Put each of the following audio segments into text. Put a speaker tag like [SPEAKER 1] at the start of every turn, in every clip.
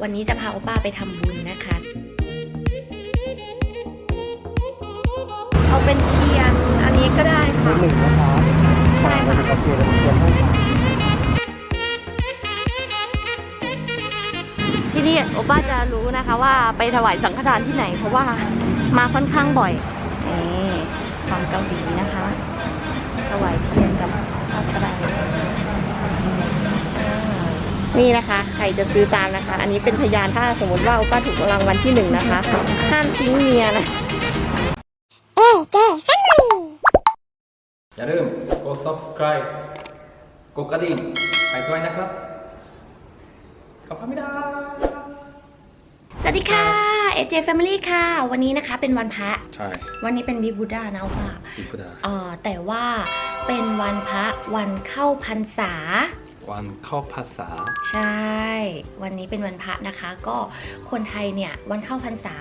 [SPEAKER 1] วันนี้จะพาโอป้าไปทำบุญนะคะ เอาเป็นเทียน อันนี้ก็ได้ค่ะ
[SPEAKER 2] หนึ่งนะครับ
[SPEAKER 1] ใช่ค่ะ
[SPEAKER 2] เทียมเทียมให้ค่ะ
[SPEAKER 1] ที่นี่โอป้าจะรู้นะคะว่าไปถวายสังฆทานที่ไหน เพราะว่ามาค่อนข้างบ่อยนี่ของเกาหลีนะคะ ถวายเทียนกับพระประดับ นี่นะคะใครจะซื้อตามนะคะ อันนี้เป็นพยานถ้าสมมติว่าโอป้าถูกรางวัลที่หนึ่งนะคะ ห้ามทิ้งเมียนะ
[SPEAKER 3] อย่าลืมกด subscribe กดกระดิ่งให้ด้วยนะครับขอบคุณไม่ได้
[SPEAKER 1] สวัสดีค่ะ AJ Family ค่ะ วันนี้นะคะเป็นวันพระ
[SPEAKER 3] ใช่
[SPEAKER 1] วันนี้เป็นวิบูดานะโอป้า
[SPEAKER 3] ดีก็ได้
[SPEAKER 1] เอ่อแต่ว่าเป็นวันพระวันเข้าพรรษา
[SPEAKER 3] วันเข้าภาษา
[SPEAKER 1] ใช่ วันนี้เป็นวันพระนะคะ ก็คนไทยเนี่ยวันเข้าพรรษา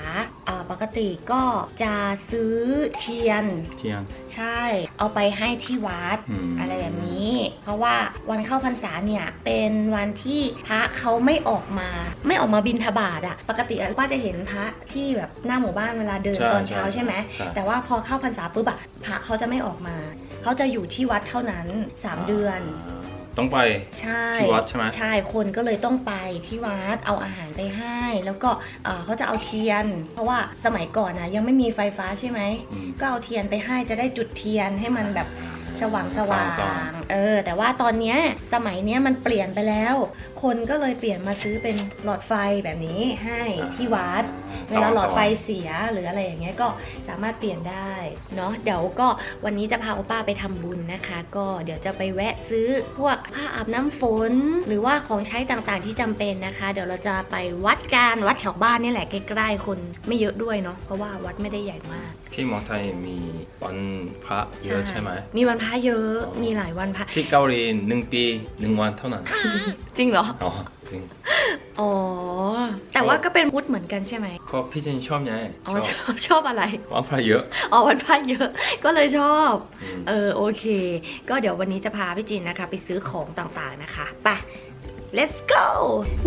[SPEAKER 1] เอ่อปกติก็จะซื้อเทียน
[SPEAKER 3] เที่ยง
[SPEAKER 1] ใช่ เอาไปให้ที่วัด
[SPEAKER 3] อืม
[SPEAKER 1] อะไรแบบนี้ เพราะว่าวันเข้าพรรษาเนี่ยเป็นวันที่พระเขาไม่ออกมา ไม่ออกมาบินทบาทอะปกติอะป้าจะเห็นพระที่แบบหน้าหมู่บ้านเวลาเดิน
[SPEAKER 3] ใช่
[SPEAKER 1] ตอนเช้าใช่ไหม
[SPEAKER 3] ใช่
[SPEAKER 1] แต่ว่าพอเข้าพรรษาปุ๊บอะพระเขาจะไม่ออกมา เขาจะอยู่ที่วัดเท่านั้น 3 เดือนา
[SPEAKER 3] ต้องไป
[SPEAKER 1] ใช่
[SPEAKER 3] ที่วัดใช่ไหม
[SPEAKER 1] ใช่คนก็เลยต้องไปที่วัดเอาอาหารไปให้ แล้วก็เอ่อเขาจะเอาเทียน เพราะว่าสมัยก่อนนะยังไม่มีไฟฟ้าใช่ไหม
[SPEAKER 3] อืม
[SPEAKER 1] ก็เอาเทียนไปให้จะได้จุดเทียนให้มันแบบ สว่างสว่าง
[SPEAKER 3] สว่าง
[SPEAKER 1] เออ แต่ว่าตอนเนี้ยสมัยเนี้ยมันเปลี่ยนไปแล้ว คนก็เลยเปลี่ยนมาซื้อเป็นหลอดไฟแบบนี้ให้ที่วัด เวลาหลอดไฟเสียหรืออะไรอย่างเงี้ยก็สามารถเปลี่ยนได้เนาะเดี๋ยวก็วันนี้จะพาโอป้าไปทำบุญนะคะ ก็เดี๋ยวจะไปแวะซื้อพวกผ้าอาบน้ำฝน หรือว่าของใช้ต่างๆที่จำเป็นนะคะ เดี๋ยวเราจะไปวัดกันวัดแถวบ้านนี่แหละใกล้ๆคนไม่เยอะด้วยเนาะเพราะว่าวัดไม่ได้ใหญ่มาก
[SPEAKER 3] ที่เมืองไทยมีวันพระเยอะใช่ไหม
[SPEAKER 1] มีวันพระเยอะมีหลายวันพระ
[SPEAKER 3] ที่เกาหลีหนึ่งปีหนึ่งวันเท่านั้น
[SPEAKER 1] จริงเหรอ
[SPEAKER 3] อ๋อจริง
[SPEAKER 1] อ๋อ แต่ว่าก็เป็นพุทธเหมือนกันใช่ไหม
[SPEAKER 3] ก็พี่เจนชอบไง
[SPEAKER 1] อ๋อ
[SPEAKER 3] ช
[SPEAKER 1] ช
[SPEAKER 3] อบ
[SPEAKER 1] อบชอบอะไร
[SPEAKER 3] วันพระเยอะ
[SPEAKER 1] อ๋อวันพระเยอะ ก็เลยชอบ
[SPEAKER 3] อืม
[SPEAKER 1] เออโอเค ก็เดี๋ยววันนี้จะพาพี่จินนะคะ ไปซื้อของต่างๆนะคะไป let's go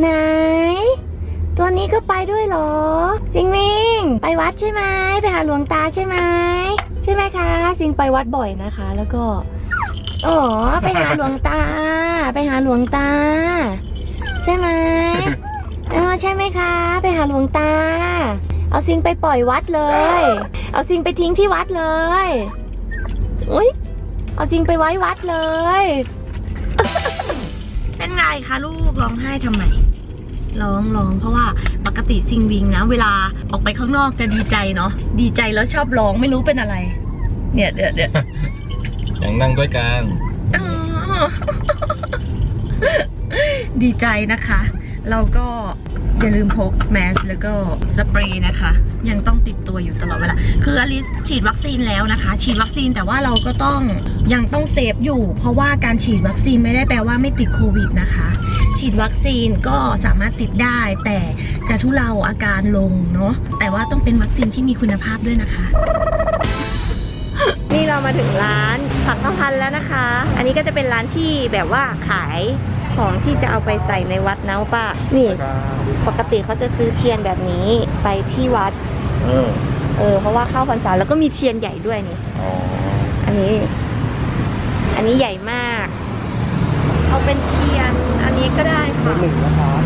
[SPEAKER 1] ไหน ตัวนี้ก็ไปด้วยเหรอสิงมิงไปวัดใช่ไหมไปหาหลวงตาใช่ไหม ใช่ไหมคะสิงไปวัดบ่อยนะคะ แล้วก็อ๋อไปหาหลวงตา ไปหาหลวงตา ใช่ไหมเออใช่ไหมคะ ไปหาหลวงตา เอาซิงไปปล่อยวัดเลย เอาซิงไปทิ้งที่วัดเลยอุ้ยเอาซิงไปไว้วัดเลย เป็นไงคะลูกร้องไห้ทำไมร้องร้องเพราะว่าป กติซิงวิงนะ เวลาออกไปข้างนอกจะดีใจเนาะดีใจแล้วชอบร้องไม่รู้เป็นอะไร เนี่ยเดี๋ยวเดี๋ยว
[SPEAKER 3] ยังนั่งด้วยกัน
[SPEAKER 1] อ๋อดีใจนะคะ เราก็อย่าลืมพกแมสแล้วก็สเปรย์นะคะ ยังต้องติดตัวอยู่ตลอดเวลาคืออลิสฉีดวัคซีนแล้วนะคะ ฉีดวัคซีนแต่ว่าเราก็ต้องยังต้องเซฟอยู่ เพราะว่าการฉีดวัคซีนไม่ได้แปลว่าไม่ติดโควิดนะคะ ฉีดวัคซีนก็สามารถติดได้ แต่จะทุเลาอาการลงเนาะแต่ว่าต้องเป็นวัคซีนที่มีคุณภาพด้วยนะคะ นี่เรามาถึงร้านผักข้าวพันแล้วนะคะ อันนี้ก็จะเป็นร้านที่แบบว่าขายของที่จะเอาไปใส่ในวัดนะป้านี่ ปกติเขาจะซื้อเทียนแบบนี้ไปที่วัด
[SPEAKER 3] เออ
[SPEAKER 1] เออ เพราะว่าเข้าพรรษาแล้วก็มีเทียนใหญ่ด้วยนี่
[SPEAKER 3] อ๋อ
[SPEAKER 1] อันนี้ อันนี้ใหญ่มาก เอาเป็นเทียนอั นนี้ก็ได้
[SPEAKER 2] มื
[SPEAKER 1] ค่ะ
[SPEAKER 2] อหนึ่งนะครับ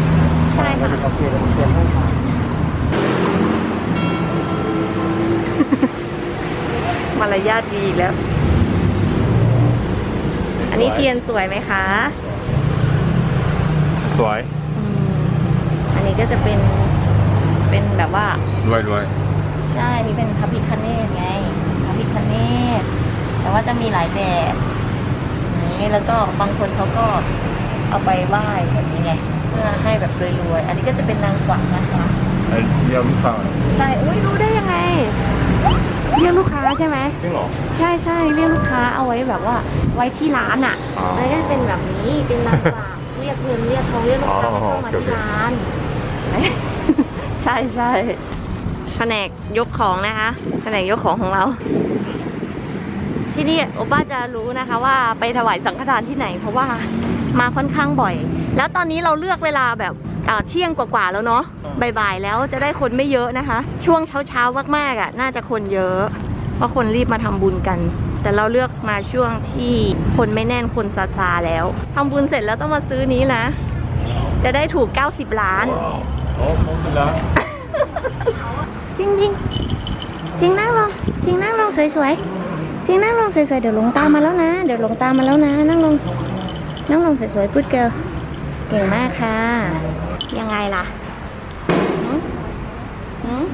[SPEAKER 1] ใช่ค่ะ
[SPEAKER 2] เราจะกระเทียมเทียมให้ค่ะ
[SPEAKER 1] มารยาทดีอีกแล้ว อันนี้เทียนสวยไหมคะ
[SPEAKER 3] สวย
[SPEAKER 1] อืมอันนี้ก็จะเป็น เป็นแบบว่า
[SPEAKER 3] รวยรวย
[SPEAKER 1] ใช่ นี่เป็นพระพิคเนตไงพระพิคเนตแต่ว่าจะมีหลายแบบอย่างนี้แล้วก็บางคนเขาก็ เอาไปไหว้แบบนี้ไงเพื่อให้แบบรวยๆ อันนี้ก็จะเป็นนางกวักนะคะ
[SPEAKER 3] ไอ้เยี่ยมฟัง
[SPEAKER 1] ใช่ อุ้ยรู้ได้ยังไง เรียกลูกค้าใช่ไหม
[SPEAKER 3] จริงเหรอ
[SPEAKER 1] ใช่ใช่เรียกลูกค้าเอาไว้แบบว่าไว้ที่ร้านอะ
[SPEAKER 3] อ๋อ
[SPEAKER 1] มันก็จะเป็นแบบนี้เป็นนางกวักเรียกเงินเรียกทองเรียกลูกค้า
[SPEAKER 3] อ๋อ
[SPEAKER 1] เข้ามาที่
[SPEAKER 3] โอเค
[SPEAKER 1] ร้าน ใช่ใช่แผนกยกของนะคะแผนกยกของของเรา ที่นี่โอป้าจะรู้นะคะว่าไปถวายสังฆทานที่ไหนเพราะว่า มาค่อนข้างบ่อย แล้วตอนนี้เราเลือกเวลาแบบอ่าเที่ยงกว่าๆแล้วเนาะ
[SPEAKER 3] อ่า
[SPEAKER 1] บ่ายๆแล้วจะได้คนไม่เยอะนะคะ ช่วงเช้าๆมากๆอะน่าจะคนเยอะเพราะคนรีบมาทำบุญกัน แต่เราเลือกมาช่วงที่คนไม่แน่นคนซาซาๆแล้วทำบุญเสร็จแล้วต้องมาซื้อนี้นะ จะได้ถูก 90 ล้าน
[SPEAKER 3] โอ้ขอบคุณละ
[SPEAKER 1] จริงจริงจริงนั่งลงจริงนั่งลงสวยๆจริงนั่งลงสวยๆเดี๋ยวหลงตามมาแล้วนะ เดี๋ยวหลงตามมาแล้วนะ นั่งลง นั่งลงสวยๆพูดเกิลเก่งมากค่ะ ยังไงล่ะหืมหืม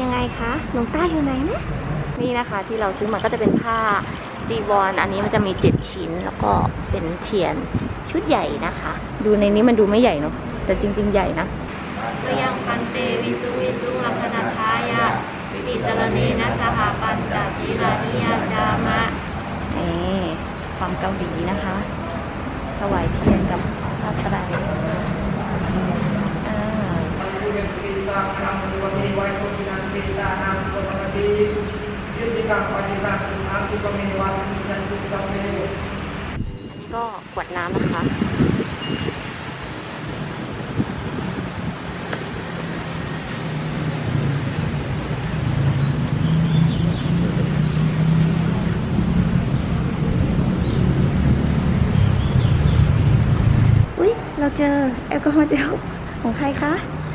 [SPEAKER 1] ยังไงคะหลวงต้าอยู่ไหนนะนี่นะคะที่เราซื้อมาก็จะเป็นผ้าจีวรออันนี้มันจะมีเจ็ดชิ้น แล้วก็เป็นเทียนชุดใหญ่นะคะ ดูในนี้มันดูไม่ใหญ่เนาะแต่จริง ๆ ใหญ่นะก็ยังพันเตวิสุวิสุลัคนาทายะวิสรเนนะสหปัญจศีลานิยาจามะนี่ความเกาหลีนะคะ ถวายเทียนกับพระไตรอ่าอันนี้ก็ขวดน้ำนะคะ อุ๊ย เราเจอแอลกอฮอล์เจลของใครคะ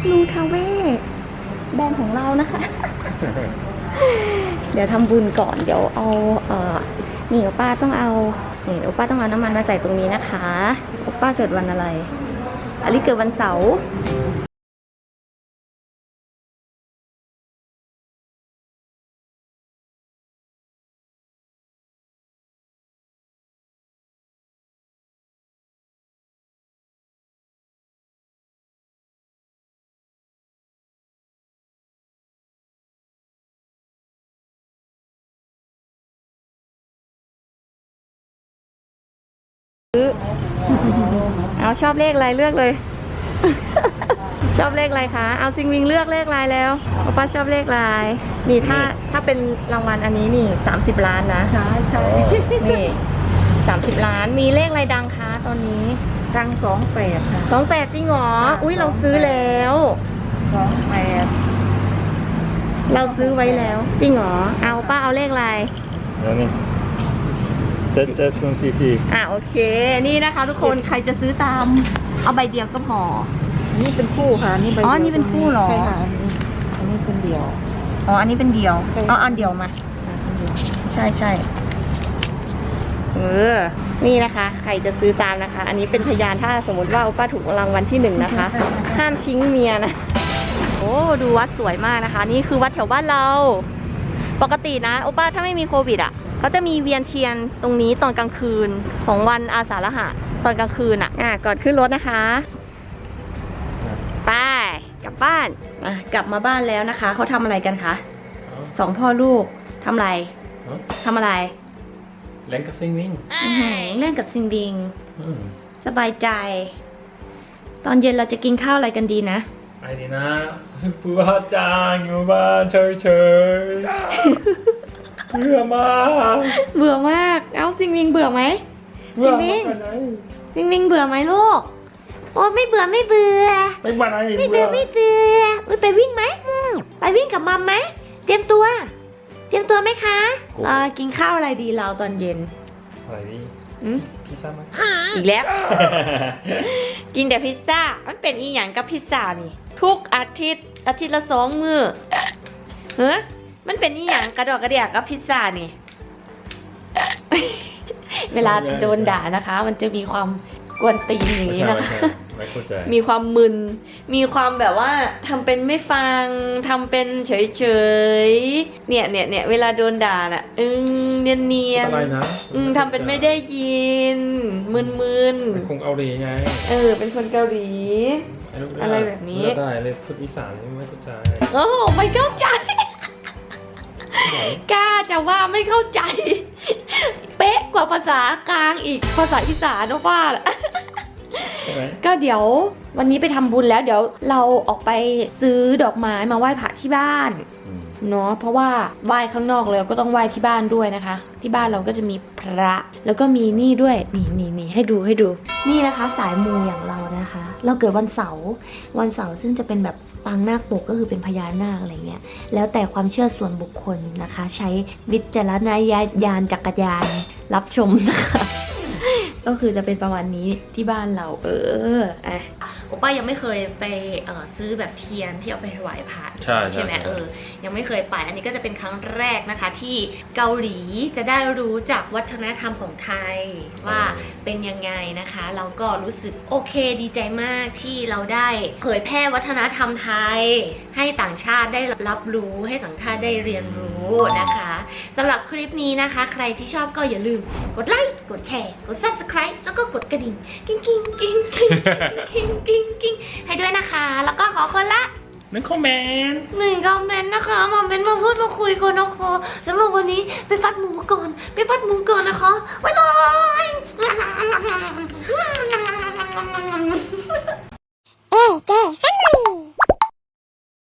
[SPEAKER 1] ลูทาเว่แบรนด์ของเรานะคะ เดี๋ยวทำบุญก่อนเดี๋ยวเอาเอ่อนี่โอป้าต้องเอานี่โอป้าต้องเอาน้ำมันมาใส่ตรงนี้นะคะโอป้าเกิดวันอะไรอลิเกิดวันเสาร์ เอาชอบเลขอะไรเลือกเลย ชอบเลขอะไรคะเอาซิงวิงเลือกเลขอะไรแล้วโอป้าชอบเลขอะไรนี่ถ้าถ้าเป็นรางวัลอันนี้นี่30ล้านนะ
[SPEAKER 2] ใช่ใช่
[SPEAKER 1] นี่สามสิบล้านมีเลขอะไรดังคะตอนนี้
[SPEAKER 2] ตังสองแปดค่ะ
[SPEAKER 1] สองแปดจริงเหรออุ้ยเราซื้อแล้ว
[SPEAKER 2] สองแปด
[SPEAKER 1] เราซื้อไว้แล้ว จริงเหรอเอาป้าเอาเลขอะไร
[SPEAKER 3] แล้วนี่ เจ็ดเจ็ดศูนย์สี่สี่
[SPEAKER 1] อะโอเค นี่นะคะ ทุกคนใครจะซื้อตาม เอาใบเดียวก็พอ
[SPEAKER 2] อันนี้เป็นคู่ค่ะอันนี่ใบ
[SPEAKER 1] อ๋อ
[SPEAKER 2] ดียว
[SPEAKER 1] นี่เป็นคู่เหรอ
[SPEAKER 2] ใช่ค่ะอันนี้อันนี้เป็นเดียว
[SPEAKER 1] อ๋ออันนี้เป็นเดียว
[SPEAKER 2] ใช่
[SPEAKER 1] เอาอันเดียวมา
[SPEAKER 2] อันเดียว
[SPEAKER 1] ใช่ใช่เออ นี่นะคะ ใครจะซื้อตามนะคะ อันนี้เป็นพยานถ้าสมมติว่าป้าถูกรางวัลที่หนึ่งนะคะ ห้ามทิ้งเมียนะ โอ้ดูวัดสวยมากนะคะ นี่คือวัดแถวบ้านเรา ปกตินะโอป้าถ้าไม่มีโควิดอะ เขาจะมีเวียนเทียนตรงนี้ตอนกลางคืนของวันอาสาฬหะตอนกลางคืนอะอะก่อนขึ้นรถนะคะไปกลับบ้านอะกลับมาบ้านแล้วนะคะเขาทำอะไรกันคะสองพ่อลูกทำอะไรทำอะไร
[SPEAKER 3] เล่นกับซิงวิ่ง
[SPEAKER 1] อื้อหือเล่นกับซิงบิง
[SPEAKER 3] อืม
[SPEAKER 1] สบายใจ ตอนเย็นเราจะกินข้าวอะไรกันดีนะ
[SPEAKER 3] ไอ้นี่นะผู้ว่าจ้างอยู่บ้านเฉยเฉยๆ เบื่อมาก
[SPEAKER 1] เบื่อมาก เอ้าซิงบิงเบื่อไหม
[SPEAKER 3] เบื่อ
[SPEAKER 1] จริ
[SPEAKER 3] มางก
[SPEAKER 1] ๆ
[SPEAKER 3] ไปไหน
[SPEAKER 1] ซิงบิงเบื่อไหมลูก โอ้ไม่เบื่อไม่เบื่อ
[SPEAKER 3] ไปบ้านไหน
[SPEAKER 1] ไม่เบื่อไม่เบื่ออุ๊ยไปวิ่งไหมไปวิ่งกับมัมไหมเตรียมตัว เตรียมตัวไหมคะเออกินข้าวอะไรดีเราตอนเย็น
[SPEAKER 3] อะไรนี่
[SPEAKER 1] อืม
[SPEAKER 3] พิซซ่าไหม
[SPEAKER 1] อีกแล้ว กินแต่พิซซ่า มันเป็นอีหยังกับพิซซ่านี่ ทุกอาทิตย์อาทิตย์ละสองมือเฮ้ย มันเป็นอีหยังกระดอกกระเดียกับพิซซ่านี่ เวลาโดนด่านะคะ มันจะมีความกวนตีนอย่าง
[SPEAKER 3] ไม่
[SPEAKER 1] นี้
[SPEAKER 3] ใช่
[SPEAKER 1] นะ
[SPEAKER 3] ไม่
[SPEAKER 1] คะ
[SPEAKER 3] ใช่ไม่เข้าใจ
[SPEAKER 1] มีความมึน มีความแบบว่าทำเป็นไม่ฟังทำเป็นเฉยๆเนี่ยเนี่ยเนี่ยเวลาโดนด่าน่ะอืมเนียนเนียน
[SPEAKER 3] อะไรนะ
[SPEAKER 1] อืมทำเป็นไม่ได้ยิน มึนมึน
[SPEAKER 3] เป็นคงเอาดีไง
[SPEAKER 1] ๆเออ เป็นคนเกาหลี อะไรแบบนี้
[SPEAKER 3] เลือกได้เลยพูดอีสานนี่ไม่เข้าใจ
[SPEAKER 1] โอ้ไม่เข้าใจ กล้าจะว่าไม่เข้าใจ เป๊ะกว่าภาษากลางอีกภาษาอีสานนะว่าล่ะ
[SPEAKER 3] ใช่ไหม
[SPEAKER 1] ก็เดี๋ยววันนี้ไปทำบุญแล้วเดี๋ยวเราออกไปซื้อดอกไม้มาไหว้พระที่บ้าน
[SPEAKER 3] อืม
[SPEAKER 1] เนาะเพราะว่าไหว้ข้างนอกแล้วก็ต้องไหว้ที่บ้านด้วยนะคะ ที่บ้านเราก็จะมีพระแล้วก็มีนี่ด้วยนี่นี่นี่ให้ดูให้ดู นี่นะคะ สายมูอย่างเรานะคะ เราเกิดวันเสาร์วันเสาร์ซึ่งจะเป็นแบบ ปางนาคปกก็คือเป็นพญานาคอะไรเงี้ยแล้วแต่ความเชื่อส่วนบุคคลนะคะ ใช้วิจารณญาณจักรยานรับชมนะคะ ก็คือจะเป็นประมาณนี้ที่บ้านเราเอออะโอป้ายังไม่เคยไปเอ่อซื้อแบบเทียนที่เอาไปถวายพระ
[SPEAKER 3] ใช่ใช่
[SPEAKER 1] ไหม
[SPEAKER 3] ใช่
[SPEAKER 1] เออยังไม่เคยไปอันนี้ก็จะเป็นครั้งแรกนะคะ ที่เกาหลีจะได้รู้จักวัฒนธรรมของไทยว่าเป็นยังไงนะคะ เราก็รู้สึกโอเคดีใจมากที่เราได้เผยแพร่วัฒนธรรมไทย ให้ต่างชาติได้รับรู้ให้ต่างชาติได้เรียนรู้ นะคะสำหรับคลิปนี้นะคะ ใครที่ชอบก็อย่าลืมกดไลค์ กดแชร์ กด subscribe แล้วก็กดกระดิ่ง กิ้งกิ้งกิ้งกิ้งกิ้งกิ้งกิ้งให้ด้วยนะคะ แล้วก็ขอคนละ
[SPEAKER 3] หนึ่งคอมเมนต์
[SPEAKER 1] หนึ่งคอมเมนต์นะคะมาเมนต์มาพูดมาคุยกันนะคะสำหรับวันนี้ไปฟัดหมูก่อน ไปฟัดหมูก่อนนะคะบ๊ายบาย
[SPEAKER 4] เออเก๋ฟันหมู